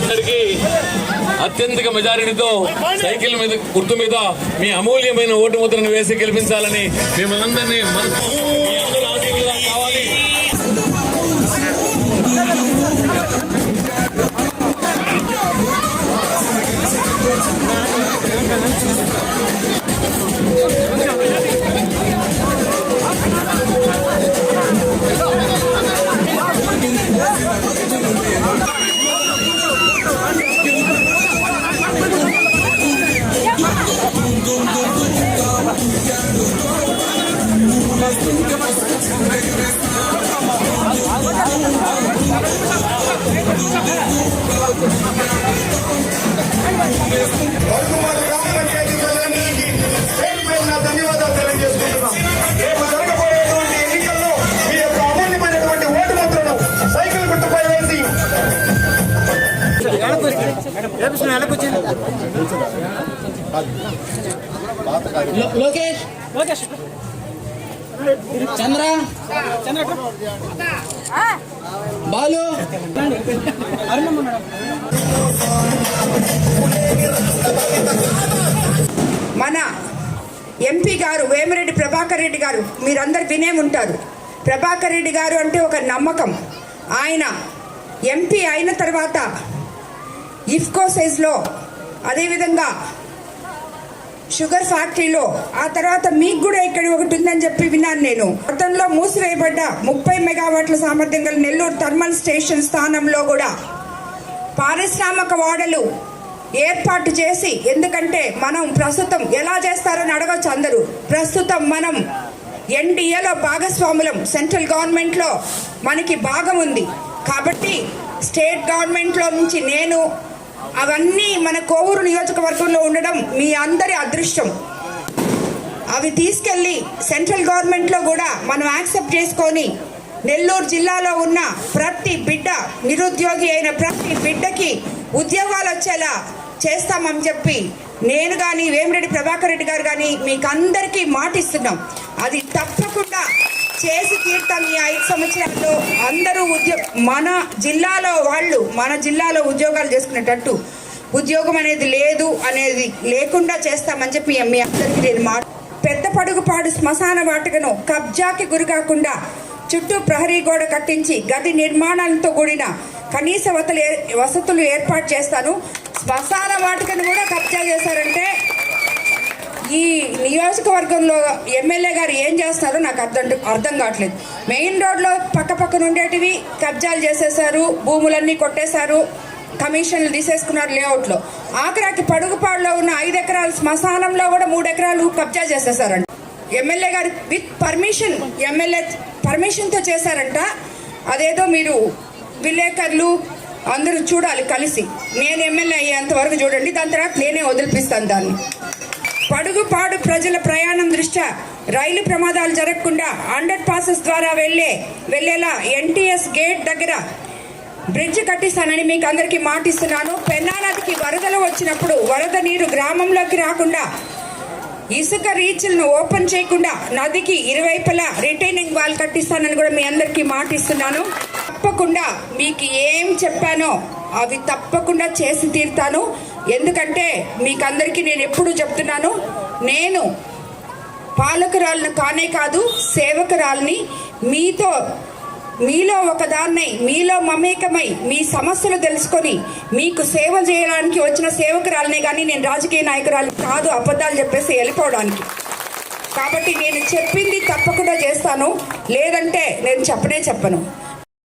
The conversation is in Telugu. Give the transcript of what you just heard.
అందరికీ మెజారిటీతో సైకిల్ మీద గుర్తు మీద మీ అమూల్యమైన ఓటు ముద్రను వేసి గెలిపించాలని మిమ్మల్ని కావాలి ధన్యవాదాలు తెలియజేసుకుంటున్నాం. రేపు జరగబోయేటువంటి ఎన్నికల్లో మీ యొక్క అమూల్యమైనటువంటి ఓటు ముద్రను సైకిల్ గుర్తుపై వేసి లోకేష్. లోకేష్ చంద్ర. బాలు. మన ఎంపీ గారు వేమిరెడ్డి ప్రభాకర్ రెడ్డి గారు మీరందరు వినే ఉంటారు. ప్రభాకర్ రెడ్డి గారు అంటే ఒక నమ్మకం. ఆయన ఎంపీ అయిన తర్వాత ఇఫ్కో సైజ్లో అదేవిధంగా షుగర్ ఫ్యాక్టరీలో. ఆ తర్వాత మీకు కూడా ఇక్కడ ఒకటి ఉందని చెప్పి విన్నాను నేను. గతంలో మూసివేయబడ్డ ముప్పై మెగావాట్ల సామర్థ్యం గల నెల్లూరు థర్మల్ స్టేషన్ స్థానంలో కూడా పారిశ్రామిక వాడలు ఏర్పాటు చేసి ఎందుకంటే మనం ప్రస్తుతం ఎలా చేస్తారని అడగచ్చు అందరూ. ప్రస్తుతం మనం ఎన్డీఏలో భాగస్వాములం. సెంట్రల్ గవర్నమెంట్లో మనకి భాగం ఉంది. కాబట్టి స్టేట్ గవర్నమెంట్లో నుంచి నేను అవన్నీ మన కోవూరు నియోజకవర్గంలో ఉండడం మీ అందరి అదృష్టం. అవి తీసుకెళ్ళి సెంట్రల్ గవర్నమెంట్లో కూడా మనం యాక్సెప్ట్ చేసుకొని నెల్లూరు జిల్లాలో ఉన్న ప్రతి బిడ్డ నిరుద్యోగి అయిన ప్రతి బిడ్డకి ఉద్యోగాలు వచ్చేలా చేస్తామని చెప్పి నేను కానీ వేమిరెడ్డి ప్రభాకర్ రెడ్డి గారు కానీ మీకు అందరికీ మాటిస్తున్నాం. అది తప్పకుండా చేసి తీర్థం ఈ ఐదు సంవత్సరాల్లో. అందరూ ఉద్యో మన జిల్లాలో వాళ్ళు మన జిల్లాలో ఉద్యోగాలు చేసుకునేటట్టు ఉద్యోగం అనేది లేదు అనేది లేకుండా చేస్తామని చెప్పి మీ అందరికీ నేను మా పెద్ద పడుగుపాడు శ్మశాన వాటికను కబ్జాకి గురి కాకుండా చుట్టూ ప్రహరీ గోడ కట్టించి గది నిర్మాణాలతో కూడిన కనీస వతలు వసతులు ఏర్పాటు చేస్తాను. శ్మశాన వాటికను కూడా కబ్జా చేశారంటే ఈ నియోజకవర్గంలో ఎమ్మెల్యే గారు ఏం చేస్తారో నాకు అర్థం అర్థం కావట్లేదు. మెయిన్ రోడ్లో పక్క పక్కన ఉండేటివి కబ్జాలు చేసేసారు భూములన్నీ కొట్టేశారు కమిషన్లు తీసేసుకున్నారు లేఅవుట్లో. ఆఖరాకి పడుగుపాడులో ఉన్న ఐదు ఎకరాల శ్మశానంలో కూడా మూడు ఎకరాలు కబ్జా చేసేసారంట ఎమ్మెల్యే గారు విత్ పర్మిషన్ ఎమ్మెల్యే పర్మిషన్తో చేశారంట. అదేదో మీరు విలేకరులు అందరూ చూడాలి కలిసి. నేను ఎమ్మెల్యే అయ్యేంత వరకు చూడండి దాని తర్వాత నేనే వదిలిపిస్తాను దాన్ని. పడుగుపాడు ప్రజల ప్రయాణం దృష్ట్యా రైలు ప్రమాదాలు జరగకుండా అండర్ పాసెస్ ద్వారా వెళ్ళే వెళ్ళేలా ఎన్టీఎస్ గేట్ దగ్గర బ్రిడ్జ్ కట్టిస్తానని మీకు అందరికీ మాటిస్తున్నాను. పెన్నా నదికి వరదలు వచ్చినప్పుడు వరద నీరు గ్రామంలోకి రాకుండా ఇసుక రీచ్లను ఓపెన్ చేయకుండా నదికి ఇరువైపులా రిటైనింగ్ వాల్ కట్టిస్తానని కూడా మీ అందరికీ మాటిస్తున్నాను. తప్పకుండా మీకు ఏం చెప్పానో అవి తప్పకుండా చేసి తీరుతాను. ఎందుకంటే మీకు అందరికీ నేను ఎప్పుడు చెప్తున్నాను నేను పాలకురాలను కానే కాదు సేవకురాలని మీతో మీలో ఒకదాన్నై మీలో మమేకమై మీ సమస్యలు తెలుసుకొని మీకు సేవ చేయడానికి వచ్చిన సేవకురాలనే కానీ నేను రాజకీయ నాయకురాలు కాదు అబద్ధాలు చెప్పేసి వెళ్ళిపోవడానికి. కాబట్టి నేను చెప్పింది తప్పకుండా చేస్తాను లేదంటే నేను చెప్పనే చెప్పను.